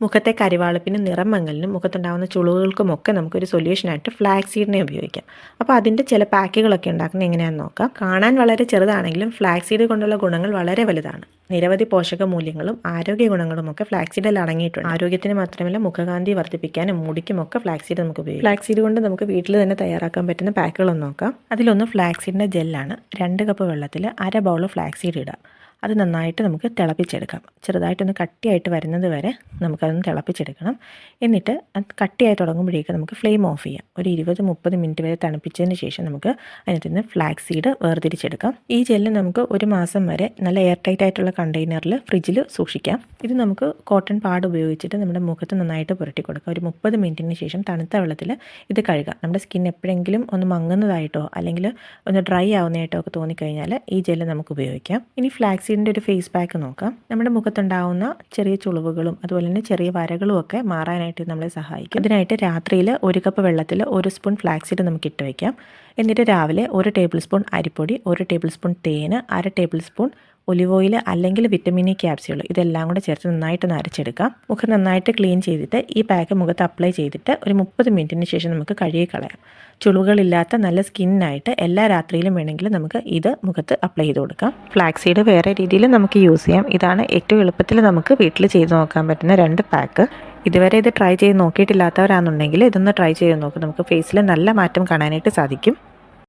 മുഖത്തെ കരിവാളപ്പിനും നിറം മങ്ങലിനും മുഖത്തുണ്ടാകുന്ന ചുളുകൾക്കുമൊക്കെ നമുക്കൊരു സൊല്യൂഷനായിട്ട് ഫ്ലാക്സ് സീഡിനെ ഉപയോഗിക്കാം. അപ്പോൾ അതിന്റെ ചില പാക്കുകളൊക്കെ ഉണ്ടാക്കുന്നത് എങ്ങനെയാണെന്ന് നോക്കാം. കാണാൻ വളരെ ചെറുതാണെങ്കിലും ഫ്ലാക്സ് സീഡ് കൊണ്ടുള്ള ഗുണങ്ങൾ വളരെ വലുതാണ്. നിരവധി പോഷക മൂല്യങ്ങളും ആരോഗ്യ ഗുണങ്ങളും ഒക്കെ ഫ്ലാക്സ് സീഡിൽ അടങ്ങിയിട്ടുണ്ട്. ആരോഗ്യത്തിന് മാത്രമല്ല മുഖകാന്തി വർദ്ധിപ്പിക്കാനും മുടിക്കുമൊക്കെ ഫ്ലാക്സ് സീഡ് നമുക്ക് ഉപയോഗിക്കാം. ഫ്ലാക്സ് സീഡ് കൊണ്ട് നമുക്ക് വീട്ടിൽ തന്നെ തയ്യാറാക്കാൻ പറ്റുന്ന പാക്കുകളൊന്ന് നോക്കാം. അതിലൊന്ന് ഫ്ലാക്സ് സീഡിന്റെ ജെല്ലാണ് രണ്ട് കപ്പ് വെള്ളത്തിൽ അര ബൗൾ ഫ്ലാക്സ് സീഡ് ഇടാം അത് നന്നായിട്ട് നമുക്ക് തിളപ്പിച്ചെടുക്കാം. ചെറുതായിട്ടൊന്ന് കട്ടിയായിട്ട് വരുന്നത് വരെ നമുക്കതൊന്ന് തിളപ്പിച്ചെടുക്കണം. എന്നിട്ട് അത് കട്ടിയായി തുടങ്ങുമ്പോഴേക്ക് നമുക്ക് ഫ്ലെയിം ഓഫ് ചെയ്യാം. ഒരു ഇരുപത് മുപ്പത് മിനിറ്റ് വരെ തണുപ്പിച്ചതിന് ശേഷം നമുക്ക് അതിനകത്ത് നിന്ന് ഫ്ലാക്സ് സീഡ് വേർതിരിച്ചെടുക്കാം. ഈ ജെല്ല് നമുക്ക് ഒരു മാസം വരെ നല്ല എയർ ടൈറ്റ് ആയിട്ടുള്ള കണ്ടെയ്നറിൽ ഫ്രിഡ്ജിൽ സൂക്ഷിക്കാം. ഇത് നമുക്ക് കോട്ടൺ പാഡ് ഉപയോഗിച്ചിട്ട് നമ്മുടെ മുഖത്ത് നന്നായിട്ട് പുരട്ടി കൊടുക്കാം. ഒരു മുപ്പത് മിനിറ്റിന് ശേഷം തണുത്ത വെള്ളത്തിൽ ഇത് കഴുകാം. നമ്മുടെ സ്കിൻ എപ്പോഴെങ്കിലും ഒന്ന് മങ്ങുന്നതായിട്ടോ അല്ലെങ്കിൽ ഒന്ന് ഡ്രൈ ആവുന്നതായിട്ടോ ഒക്കെ തോന്നിക്കഴിഞ്ഞാൽ ഈ ജെല്ല് നമുക്ക് ഉപയോഗിക്കാം. ഇനി ഫ്ലാക്സീഡിന്റെ ഒരു ഫേസ് ബാക്ക് നോക്കാം. നമ്മുടെ മുഖത്തുണ്ടാവുന്ന ചെറിയ ചുളിവുകളും അതുപോലെ തന്നെ ചെറിയ വരകളും ഒക്കെ മാറാനായിട്ട് നമ്മളെ സഹായിക്കും. അതിനായിട്ട് രാത്രിയിൽ ഒരു കപ്പ് വെള്ളത്തിൽ ഒരു സ്പൂൺ ഫ്ലാക്സിഡ് നമുക്ക് ഇട്ട് വയ്ക്കാം എന്നിട്ട് രാവിലെ ഒരു ടേബിൾ സ്പൂൺ അരിപ്പൊടി ഒരു ടേബിൾ സ്പൂൺ തേന് അര ടേബിൾ സ്പൂൺ ഒലിവ് ഓയിൽ അല്ലെങ്കിൽ വിറ്റമിൻ ഇ ക്യാപ്സ്യൂൾ ഇതെല്ലാം കൂടെ ചേർത്ത് നന്നായിട്ട് ഒന്ന് അരച്ചെടുക്കാം മുഖം നന്നായിട്ട് ക്ലീൻ ചെയ്തിട്ട് ഈ പാക്ക് മുഖത്ത് അപ്ലൈ ചെയ്തിട്ട് ഒരു മുപ്പത് മിനിറ്റിന് ശേഷം നമുക്ക് കഴുകി കളയാം. ചുളിവുകളില്ലാത്ത നല്ല സ്കിന്നായിട്ട് എല്ലാ രാത്രിയിലും വേണമെങ്കിൽ നമുക്ക് ഇത് മുഖത്ത് അപ്ലൈ ചെയ്ത് കൊടുക്കാം. ഫ്ലാക്സീഡ് വേറെ രീതിയിൽ നമുക്ക് യൂസ് ചെയ്യാം. ഇതാണ് ഏറ്റവും എളുപ്പത്തിൽ നമുക്ക് വീട്ടിൽ ചെയ്ത് നോക്കാൻ പറ്റുന്ന രണ്ട് പാക്ക് ഇതുവരെ ഇത് ട്രൈ ചെയ്ത് നോക്കിയിട്ടില്ലാത്തവരാണെന്നുണ്ടെങ്കിൽ ഇതൊന്ന് ട്രൈ ചെയ്ത് നോക്കും. നമുക്ക് ഫേസിൽ നല്ല മാറ്റം കാണാനായിട്ട് സാധിക്കും.